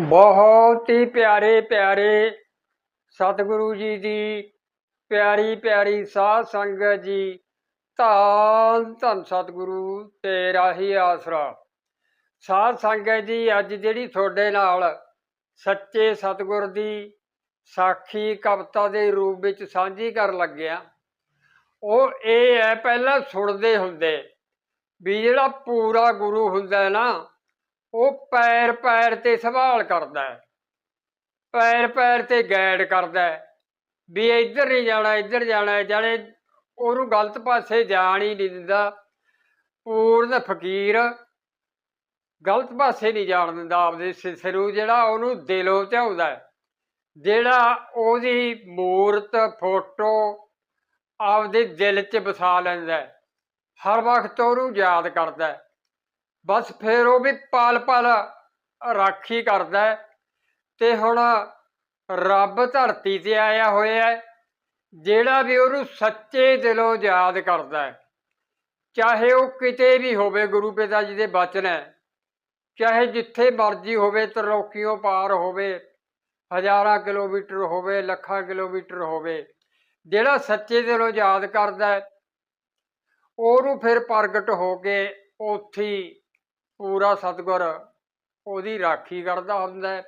ਬਹੁਤ ਹੀ ਪਿਆਰੇ ਪਿਆਰੇ ਸਤਿਗੁਰੂ ਜੀ ਦੀ ਪਿਆਰੀ ਪਿਆਰੀ ਸਾਧ ਸੰਗਤ ਜੀ। ਧੰਨ ਧੰਨ ਸਤਿਗੁਰੂ ਤੇਰਾ ਹੀ ਆਸਰਾ। ਸਾਧ ਸੰਗਤ ਜੀ, ਅੱਜ ਜਿਹੜੀ ਤੁਹਾਡੇ ਨਾਲ ਸੱਚੇ ਸਤਿਗੁਰ ਦੀ ਸਾਖੀ ਕਵਿਤਾ ਦੇ ਰੂਪ ਵਿੱਚ ਸਾਂਝੀ ਕਰਨ ਲੱਗਿਆ ਉਹ ਇਹ ਹੈ, ਪਹਿਲਾਂ ਸੁਣਦੇ ਹੁੰਦੇ ਵੀ ਜਿਹੜਾ ਪੂਰਾ ਗੁਰੂ ਹੁੰਦਾ ਨਾ ਉਹ ਪੈਰ ਪੈਰ ਤੇ ਸੰਭਾਲ ਕਰਦਾ ਪੈਰ ਪੈਰ ਤੇ ਗਾਈਡ ਕਰਦਾ ਹੈ ਵੀ ਇੱਧਰ ਨਹੀਂ ਜਾਣਾ, ਇੱਧਰ ਜਾਣਾ ਜਾਣੇ ਉਹਨੂੰ ਗਲਤ ਪਾਸੇ ਜਾਣ ਹੀ ਨਹੀਂ ਦਿੰਦਾ। ਪੂਰਨ ਫਕੀਰ ਗਲਤ ਪਾਸੇ ਨਹੀਂ ਜਾਣ ਦਿੰਦਾ ਆਪਦੇ ਸਿਸਰੂ ਜਿਹੜਾ ਉਹਨੂੰ ਦਿਲੋਂ ਝਾਉਂਦਾ ਜਿਹੜਾ ਉਹਦੀ ਮੂਰਤ, ਫੋਟੋ ਆਪਦੇ ਦਿਲ 'ਚ ਵਸਾ ਲੈਂਦਾ ਹਰ ਵਕਤ ਉਹਨੂੰ ਯਾਦ ਕਰਦਾ ਬਸ ਫਿਰ ਉਹ ਵੀ ਪਲ ਪਲ ਰਾਖੀ ਕਰਦਾ ਤੇ ਹੁਣ ਰੱਬ ਧਰਤੀ ਤੇ ਆਇਆ ਹੋਇਆ ਜਿਹੜਾ ਵੀ ਉਹਨੂੰ ਸੱਚੇ ਦਿਲੋਂ ਯਾਦ ਕਰਦਾ ਹੈ। ਚਾਹੇ ਉਹ ਕਿਤੇ ਵੀ ਹੋਵੇ ਗੁਰੂ ਪਿਤਾ ਜੀ ਦੇ ਬਚਨ ਹੈ, ਚਾਹੇ ਜਿੱਥੇ ਮਰਜ਼ੀ ਹੋਵੇ ਤਰਲੋਕੀਆਂ ਪਾਰ ਹੋਵੇ, ਹਜ਼ਾਰਾਂ ਕਿਲੋਮੀਟਰ ਹੋਵੇ, ਲੱਖਾਂ ਕਿਲੋਮੀਟਰ ਹੋਵੇ, ਜਿਹੜਾ ਸੱਚੇ ਦਿਲੋਂ ਯਾਦ ਕਰਦਾ ਉਹਨੂੰ ਫਿਰ ਪ੍ਰਗਟ ਹੋ ਕੇ ਉੱਥੇ ਪੂਰਾ ਸਤਿਗੁਰ ਉਹਦੀ ਰਾਖੀ ਕਰਦਾ ਹੁੰਦਾ ਹੈ,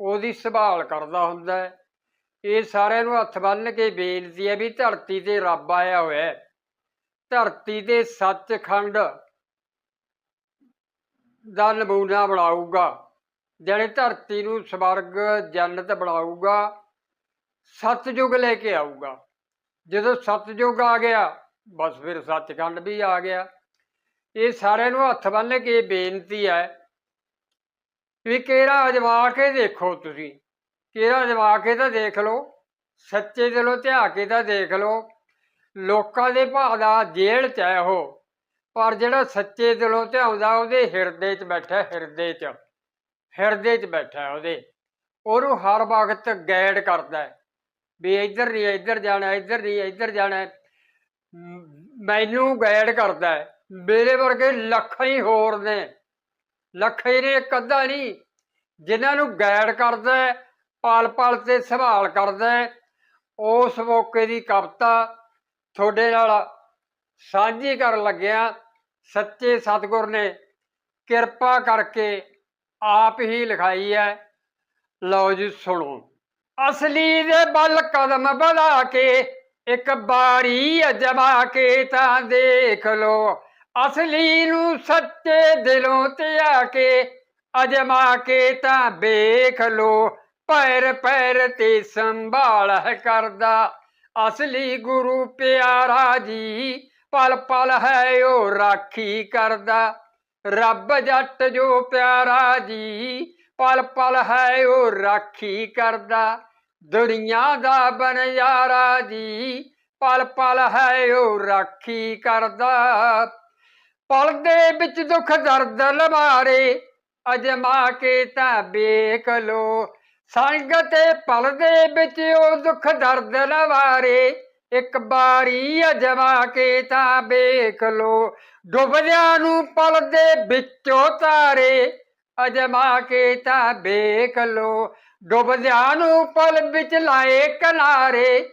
ਉਹਦੀ ਸੰਭਾਲ ਕਰਦਾ ਹੁੰਦਾ ਹੈ। ਇਹ ਸਾਰਿਆਂ ਨੂੰ ਹੱਥ ਬੰਨ੍ਹ ਕੇ ਬੇਨਤੀ ਹੈ ਵੀ ਧਰਤੀ ਤੇ ਰੱਬ ਆਇਆ ਹੋਇਆ ਹੈ। ਧਰਤੀ ਤੇ ਸੱਚਖੰਡ ਦਾ ਨਮੂਨਾ ਬਣਾਊਗਾ ਜਿਹੜੇ ਧਰਤੀ ਨੂੰ ਸਵਰਗ, ਜੰਨਤ ਬਣਾਊਗਾ ਸਤਜੁਗ ਲੈ ਕੇ ਆਊਗਾ। ਜਦੋਂ ਸਤਜੁਗ ਆ ਗਿਆ, ਬਸ ਫਿਰ ਸੱਚਖੰਡ ਵੀ ਆ ਗਿਆ। ਇਹ ਸਾਰਿਆਂ ਨੂੰ ਹੱਥ ਬੰਨ੍ਹ ਕੇ ਬੇਨਤੀ ਹੈ ਵੀ ਕਿਹੜਾ ਅਜਵਾ ਕੇ ਦੇਖੋ ਤੁਸੀਂ। ਕਿਹੜਾ ਅਜਵਾ ਕੇ ਤਾਂ ਦੇਖ ਲਓ, ਸੱਚੇ ਦਿਲੋਂ ਧਿਆ ਕੇ ਤਾਂ ਦੇਖ ਲਓ। ਲੋਕਾਂ ਦੇ ਭਾਅ ਦਾ ਜੇਲ੍ਹ ਚ ਹੈ ਉਹ, ਪਰ ਜਿਹੜਾ ਸੱਚੇ ਦਿਲੋਂ ਧਿਆਉਂਦਾ ਉਹਦੇ ਹਿਰਦੇ 'ਚ ਬੈਠਾ, ਹਿਰਦੇ 'ਚ ਹਿਰਦੇ 'ਚ ਬੈਠਾ ਉਹਦੇ। ਉਹਨੂੰ ਹਰ ਵਕਤ ਗਾਈਡ ਕਰਦਾ ਹੈ ਵੀ ਇੱਧਰ ਨਹੀਂ ਇੱਧਰ ਜਾਣਾ, ਇੱਧਰ ਨਹੀਂ ਇੱਧਰ ਜਾਣਾ ਮੈਨੂੰ ਗਾਈਡ ਕਰਦਾ ਹੈ ਮੇਰੇ ਵਰਗੇ ਲੱਖਾਂ ਹੀ ਹੋਰ ਨੇ। ਲੱਖਾਂ ਹੀ ਨੇ, ਇੱਕ ਅੱਧਾ ਨਹੀਂ। ਜਿਨ੍ਹਾਂ ਨੂੰ ਗਾਈਡ ਕਰਦਾ ਹੈ ਪਲ ਪਲ ਤੇ ਸੰਭਾਲ ਕਰਦਾ ਉਸ ਮੌਕੇ ਦੀ ਕਵਿਤਾ ਤੁਹਾਡੇ ਨਾਲ ਸਾਂਝੀ ਕਰਨ ਲੱਗਿਆ ਸੱਚੇ ਸਤਿਗੁਰ ਨੇ ਕਿਰਪਾ ਕਰਕੇ ਆਪ ਹੀ ਲਿਖਾਈ ਹੈ। ਲਓ ਜੀ, ਸੁਣੋ। ਅਸਲੀ ਦੇ ਬਲ ਕਦਮ ਵਧਾ ਕੇ, ਇੱਕ ਬਾਰੀ ਅਜਮਾ ਕੇ ਤਾਂ ਦੇਖ ਲੋ ਅਸਲੀ ਨੂੰ ਸੱਚੇ ਦਿਲੋਂ ਧਿਆ ਕੇ ਅਜਮਾ ਕੇ ਤਾਂ ਵੇਖ ਲੋ, ਪੈਰ ਪੈਰ ਤੇ ਸੰਭਾਲ ਹੈ ਕਰਦਾ। ਅਸਲੀ ਗੁਰੂ ਪਿਆਰਾ ਜੀ, ਪਲ ਪਲ ਹੈ ਉਹ ਰਾਖੀ ਕਰਦਾ। ਰੱਬ ਜੱਟ ਜੋ ਪਿਆਰਾ ਜੀ, ਪਲ ਪਲ ਹੈ ਉਹ ਰਾਖੀ ਕਰਦਾ। ਦੁਨੀਆ ਦਾ ਬਨਜਾਰਾ ਜੀ, ਪਲ ਪਲ ਹੈ ਉਹ ਰਾਖੀ ਕਰਦਾ। ਪਲ ਦੇ ਵਿੱਚ ਦੁੱਖ ਦਰਦ ਲਵਾਰੇ, ਅਜਮਾ ਕੇ ਤਾਂ ਵੇਖ ਲੋ। ਸੰਗਤੇ ਪਲ ਦੇ ਵਿੱਚ ਉਹ ਦੁੱਖ ਦਰਦ ਲਵਾਰੇ, ਇੱਕ ਬਾਰੀ ਅਜਮਾ ਕੇ ਤਾਂ ਵੇਖ ਲੋ। ਡੁੱਬਦਿਆਂ ਨੂੰ ਪਲ ਦੇ ਵਿੱਚੋਂ ਤਾਰੇ, ਅਜਮਾ ਕੇ ਤਾਂ ਵੇਖ ਲੋ। ਡੁੱਬਦਿਆਂ ਨੂੰ ਪਲ ਵਿੱਚ ਲਾਏ ਕਿਨਾਰੇ,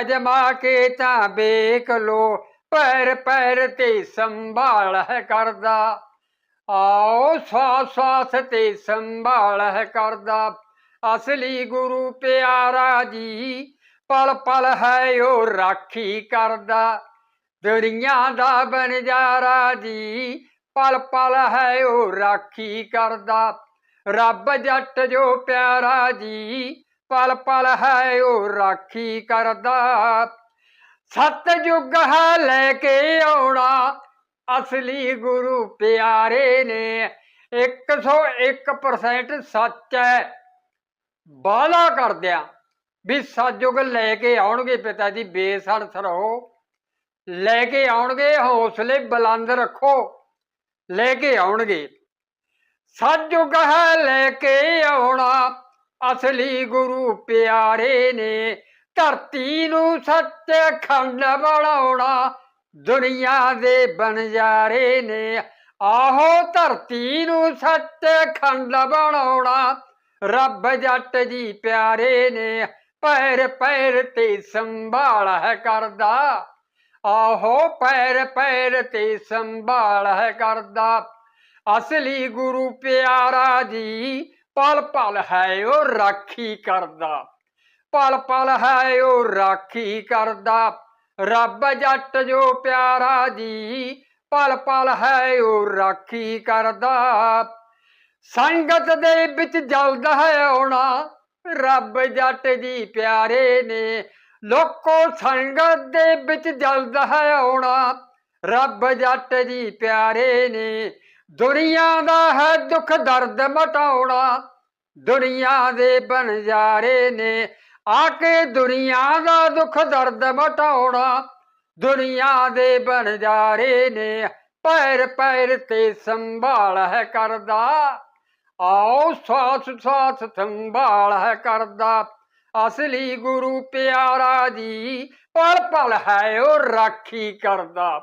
ਅਜਮਾ ਕੇ ਤਾਂ ਵੇਖ ਲੋ। ਪੈਰ ਪੈਰ ਤੇ ਸੰਭਾਲ ਹੈ ਕਰਦਾ ਆਓ ਸਾਸ ਸਾਸ ਤੇ ਸੰਭਾਲ ਹੈ ਕਰਦਾ ਅਸਲੀ ਗੁਰੂ ਪਿਆਰਾ ਜੀ ਪਲ ਪਲ ਹੈ ਉਹ ਰਾਖੀ ਕਰਦਾ ਦੁਨੀਆ ਦਾ ਬਨਜਾਰਾ ਜੀ ਪਲ ਪਲ ਹੈ ਉਹ ਰਾਖੀ ਕਰਦਾ ਰੱਬ ਜੱਟ ਜੋ ਪਿਆਰਾ ਜੀ ਪਲ ਪਲ ਹੈ ਉਹ ਰਾਖੀ ਕਰਦਾ ਸਤਜੁਗ ਹੈ ਲੈ ਕੇ ਆਉਣਾ। ਅਸਲੀ ਗੁਰੂ ਪਿਆਰੇ ਨੇ 101% ਸੱਚ ਹੈ। ਬਾਲਾ ਕਰਦਿਆਂ ਵੀ ਸਤਜੁਗ ਲੈ ਕੇ ਆਉਣਗੇ ਪਿਤਾ ਜੀ ਬੇਸੜਸ ਰਹੋ। ਲੈ ਕੇ ਆਉਣਗੇ, ਹੌਸਲੇ ਬੁਲੰਦ ਰੱਖੋ। ਲੈ ਕੇ ਆਉਣਗੇ। ਸਤਜੁਗ ਹੈ ਲੈ ਕੇ ਆਉਣਾ। ਅਸਲੀ ਗੁਰੂ ਪਿਆਰੇ ਨੇ ਧਰਤੀ ਨੂੰ ਸੱਚ ਖੰਡ ਬਣਾਉਣਾ ਦੁਨੀਆ ਦੇ ਬਨਜਾਰੇ ਨੇ। ਆਹੋ ਧਰਤੀ ਨੂੰ ਸੱਚ ਖੰਡ ਬਣਾਉਣਾ ਰੱਬ ਜੱਟ ਜੀ ਪਿਆਰੇ ਨੇ। ਪੈਰ ਪੈਰ ਤੇ ਸੰਭਾਲ ਹੈ ਕਰਦਾ। ਆਹੋ ਪੈਰ ਪੈਰ ਤੇ ਸੰਭਾਲ ਹੈ ਕਰਦਾ। ਅਸਲੀ ਗੁਰੂ ਪਿਆਰਾ ਜੀ, ਪਲ ਪਲ ਹੈ ਉਹ ਰਾਖੀ ਕਰਦਾ। ਪਲ ਪਲ ਹੈ ਉਹ ਰਾਖੀ ਕਰਦਾ। ਰੱਬ ਜੱਟ ਜੋ ਪਿਆਰਾ ਜੀ ਪਲ ਪਲ ਹੈ ਉਹ ਰਾਖੀ ਕਰਦਾ। ਸੰਗਤ ਦੇ ਵਿੱਚ ਜਲਦਾ ਹੈ ਆਉਣਾ, ਰੱਬ ਜੱਟ ਜੀ ਪਿਆਰੇ ਨੇ। ਲੋਕੋ ਸੰਗਤ ਦੇ ਵਿੱਚ ਜਲਦਾ ਹੈ ਆਉਣਾ, ਰੱਬ ਜੱਟ ਜੀ ਪਿਆਰੇ ਨੇ। ਦੁਨੀਆ ਦਾ ਹੈ ਦੁੱਖ ਦਰਦ ਮਟਾਉਣਾ, ਦੁਨੀਆ ਦੇ ਬਨਜਾਰੇ ਨੇ। ਆ ਕੇ ਦੁਨੀਆ ਦਾ ਦੁੱਖ ਦਰਦ ਮਟਾਉਣਾ, ਦੁਨੀਆ ਦੇ ਬਨਜਾਰੇ ਨੇ। ਪੈਰ ਪੈਰ ਤੇ ਸੰਭਾਲ ਹੈ ਕਰਦਾ। ਆਓ ਸਾਥ ਸਾਥ ਸੰਭਾਲ ਹੈ ਕਰਦਾ। ਅਸਲੀ ਗੁਰੂ ਪਿਆਰਾ ਜੀ, ਪਲ ਪਲ ਹੈ ਉਹ ਰਾਖੀ ਕਰਦਾ।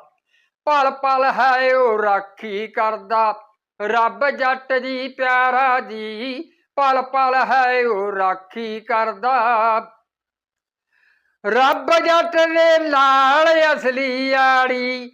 ਪਲ ਪਲ ਹੈ ਉਹ ਰਾਖੀ ਕਰਦਾ। ਰੱਬ ਜੱਟ ਜੀ, ਪਿਆਰਾ ਜੀ ਪਲ ਪਲ ਹੈ ਉਹ ਰਾਖੀ ਕਰਦਾ। ਰੱਬ ਜੱਟ ਦੇ ਨਾਲ ਅਸਲੀ ਆੜੀ,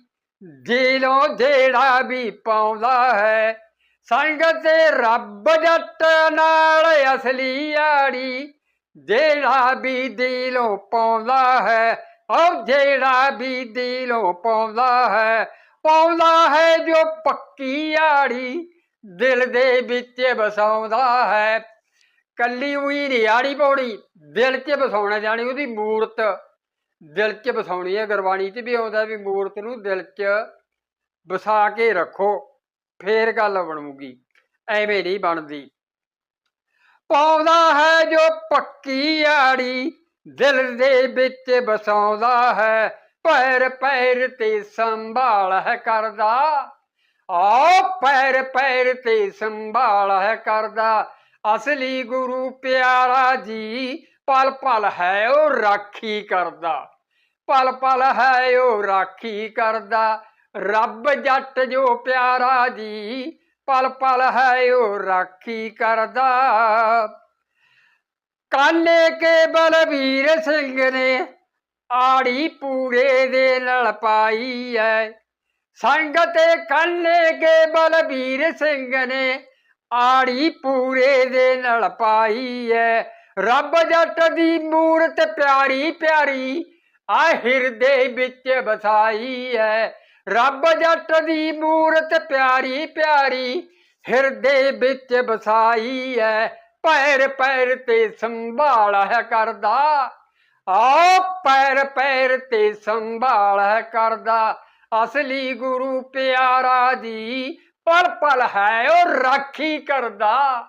ਦਿਲੋਂ ਜਿਹੜਾ ਵੀ ਪਾਉਂਦਾ ਹੈ। ਸੰਗਤ ਤੇ ਰੱਬ ਜੱਟ ਨਾਲ ਅਸਲੀ ਆੜੀ, ਜਿਹੜਾ ਵੀ ਦਿਲੋਂ ਪਾਉਂਦਾ ਹੈ, ਉਹ ਜਿਹੜਾ ਵੀ ਦਿਲੋਂ ਪਾਉਂਦਾ ਹੈ। ਪਾਉਂਦਾ ਹੈ ਜੋ ਪੱਕੀ ਆੜੀ ਦਿਲ ਦੇ ਵਿੱਚ ਵਸਾਉਂਦਾ ਹੈ। ਕੱਲੀ ਉਹੀ ਨਹੀਂ ਆੜੀ ਪੌੜੀ, ਦਿਲ 'ਚ ਵਸਾਉਣਾ ਜਾਣੀ ਉਹਦੀ ਮੂਰਤ। ਦਿਲ 'ਚ ਵਸਾਉਣੀ ਹੈ ਗੁਰਬਾਣੀ 'ਚ ਵੀ ਆਉਂਦਾ ਵੀ ਮੂਰਤ ਨੂੰ ਦਿਲ 'ਚ ਵਸਾ ਕੇ ਰੱਖੋ, ਫੇਰ ਗੱਲ ਬਣੂਗੀ। ਐਵੇਂ ਨਹੀਂ ਬਣਦੀ। ਪਾਉਂਦਾ ਹੈ ਜੋ ਪੱਕੀ ਆੜੀ, ਦਿਲ ਦੇ ਵਿੱਚ ਵਸਾਉਂਦਾ ਹੈ। ਪੈਰ ਪੈਰ ਤੇ ਸੰਭਾਲ ਹੈ ਕਰਦਾ। ਆ ਪੈਰ ਪੈਰ ਤੇ ਸੰਭਾਲ ਹੈ ਕਰਦਾ। ਅਸਲੀ ਗੁਰੂ ਪਿਆਰਾ ਜੀ, ਪਲ ਪਲ ਹੈ ਉਹ ਰਾਖੀ ਕਰਦਾ। ਪਲ ਪਲ ਹੈ ਉਹ ਰਾਖੀ ਕਰਦਾ। ਰੱਬ ਜੱਟ ਜੋ ਪਿਆਰਾ ਜੀ, ਪਲ ਪਲ ਹੈ ਉਹ ਰਾਖੀ ਕਰਦਾ। ਕਾਨੇ ਕੇ ਬਲਵੀਰ ਸਿੰਘ ਨੇ ਆੜੀ ਪੂਰੇ ਦੇ ਨਾਲ ਪਾਈ ਐ ਸੰਗਤੇ ਕਾਨੇ ਕੇ ਬਲਬੀਰ ਸਿੰਘ ਨੇ ਆੜੀ ਪੂਰੇ ਦੇ ਨਾਲ ਪਾਈ ਐ। ਰੱਬ ਜੱਟ ਦੀ ਮੂਰਤ ਪਿਆਰੀ ਪਿਆਰੀ, ਆ ਹਿਰਦੇ ਵਿੱਚ ਵਸਾਈ ਐ। ਰੱਬ ਜੱਟ ਦੀ ਮੂਰਤ ਪਿਆਰੀ ਪਿਆਰੀ, ਹਿਰਦੇ ਵਿੱਚ ਵਸਾਈ ਐ। ਪੈਰ ਪੈਰ ਤੇ ਸੰਭਾਲ ਹੈ ਕਰਦਾ ਆ ਪੈਰ ਪੈਰ ਤੇ ਸੰਭਾਲ ਹੈ ਕਰਦਾ। ਅਸਲੀ ਗੁਰੂ ਪਿਆਰਾ ਜੀ, ਪਲ ਪਲ ਹੈ ਉਹ ਰਾਖੀ ਕਰਦਾ।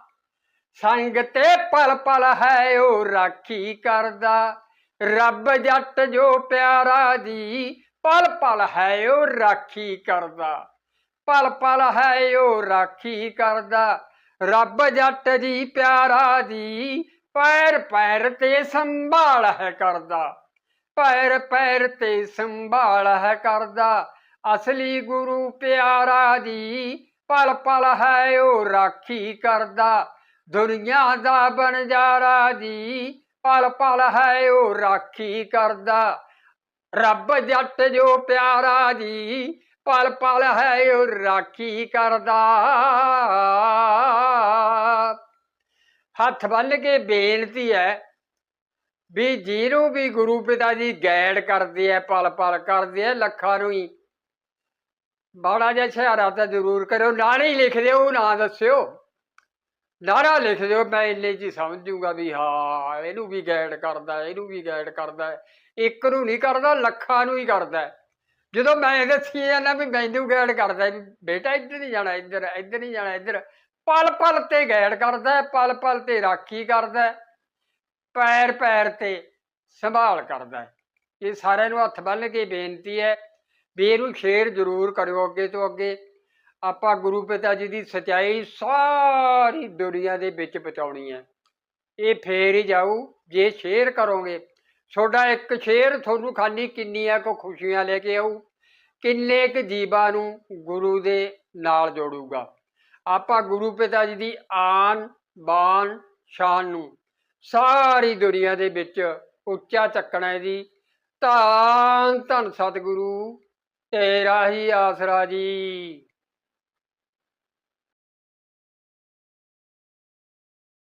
ਸੰਗ ਤੇ ਪਲ ਪਲ ਹੈ ਉਹ ਰਾਖੀ ਕਰਦਾ। ਰੱਬ ਜੱਟ ਜੋ ਪਿਆਰਾ ਜੀ, ਪਲ ਪਲ ਹੈ ਉਹ ਰਾਖੀ ਕਰਦਾ। ਪਲ ਪਲ ਹੈ ਉਹ ਰਾਖੀ ਕਰਦਾ। ਰੱਬ ਜੱਟ ਜੀ ਪਿਆਰਾ ਜੀ, ਪੈਰ ਪੈਰ ਤੇ ਸੰਭਾਲ ਹੈ ਕਰਦਾ। ਪੈਰ ਪੈਰ ਤੇ ਸੰਭਾਲ ਹੈ ਕਰਦਾ। ਅਸਲੀ ਗੁਰੂ ਪਿਆਰਾ ਦੀ ਪਲ ਪਲ ਹੈ ਉਹ ਰਾਖੀ ਕਰਦਾ। ਦੁਨੀਆ ਦਾ ਬਣਜਾਰਾ ਜੀ ਪਲ ਪਲ ਹੈ ਉਹ ਰਾਖੀ ਕਰਦਾ। ਰੱਬ ਜੱਟ ਜੋ ਪਿਆਰਾ ਜੀ ਪਲ ਪਲ ਹੈ ਉਹ ਰਾਖੀ ਕਰਦਾ। ਹੱਥ ਬੰਨ ਕੇ ਬੇਨਤੀ ਹੈ ਵੀ ਜਿਹਨੂੰ ਵੀ ਗੁਰੂ ਪਿਤਾ ਜੀ ਗਾਈਡ ਕਰਦੇ ਆ ਪਲ ਪਲ ਕਰਦੇ ਆ ਲੱਖਾਂ ਨੂੰ ਹੀ। ਬਾੜਾ ਜਿਹਾ ਇਸ਼ਾਰਾ ਤਾਂ ਜ਼ਰੂਰ ਕਰਿਓ, ਨਾਲੇ ਹੀ ਲਿਖ ਦਿਓ, ਨਾ ਦੱਸਿਓ। ਨਾਰਾ ਲਿਖ ਦਿਓ, ਮੈਂ ਇੰਨੇ ਚ ਹੀ ਸਮਝ ਜੂਗਾ ਵੀ ਹਾਂ, ਇਹਨੂੰ ਵੀ ਗਾਈਡ ਕਰਦਾ, ਇਹਨੂੰ ਵੀ ਗਾਈਡ ਕਰਦਾ। ਇੱਕ ਨੂੰ ਨਹੀਂ ਕਰਦਾ, ਲੱਖਾਂ ਨੂੰ ਹੀ ਕਰਦਾ। ਜਦੋਂ ਮੈਂ ਦੱਸੀ ਜਾਂਦਾ ਵੀ ਮੈਨੂੰ ਗਾਈਡ ਕਰਦਾ, ਵੀ ਬੇਟਾ ਇੱਧਰ ਨਹੀਂ ਜਾਣਾ, ਇੱਧਰ ਇੱਧਰ ਨਹੀਂ ਜਾਣਾ, ਇੱਧਰ। ਪਲ ਪਲ ਤੇ ਗਾਈਡ ਕਰਦਾ ਪਲ ਪਲ ਤੇ ਰਾਖੀ ਕਰਦਾ। ਪੈਰ ਪੈਰ ਤੇ ਸੰਭਾਲ ਕਰਦਾ ਹੈ। ਇਹ ਸਾਰਿਆਂ ਨੂੰ ਹੱਥ ਬੰਨ੍ਹ ਕੇ ਬੇਨਤੀ ਹੈ ਵੀ ਇਹਨੂੰ ਸ਼ੇਅਰ ਜ਼ਰੂਰ ਕਰਿਓ ਅੱਗੇ ਤੋਂ ਅੱਗੇ। ਆਪਾਂ ਗੁਰੂ ਪਿਤਾ ਜੀ ਦੀ ਸਚਾਈ ਸਾਰੀ ਦੁਨੀਆ ਦੇ ਵਿੱਚ ਪਹੁੰਚਾਉਣੀ ਹੈ। ਇਹ ਫੇਰ ਹੀ ਜਾਊ, ਜੇ ਸ਼ੇਅਰ ਕਰੋਗੇ। ਤੁਹਾਡਾ ਇੱਕ ਸ਼ੇਅਰ ਤੁਹਾਨੂੰ ਖਾਲੀ ਕਿੰਨੀਆਂ ਕੁ ਖੁਸ਼ੀਆਂ ਲੈ ਕੇ ਆਊ, ਕਿੰਨੇ ਕੁ ਜੀਵਾਂ ਨੂੰ ਗੁਰੂ ਦੇ ਨਾਲ ਜੋੜੂਗਾ। ਆਪਾਂ ਗੁਰੂ ਪਿਤਾ ਜੀ ਦੀ ਆਨ ਬਾਨ ਸ਼ਾਨ ਨੂੰ ਸਾਰੀ ਦੁਨੀਆ ਦੇ ਵਿੱਚ ਉੱਚਾ ਚੱਕਣਾ ਹੈ ਜੀ। ਧੰਨ ਧੰਨ ਸਤਿਗੁਰੂ, ਤੇਰਾ ਹੀ ਆਸਰਾ ਜੀ।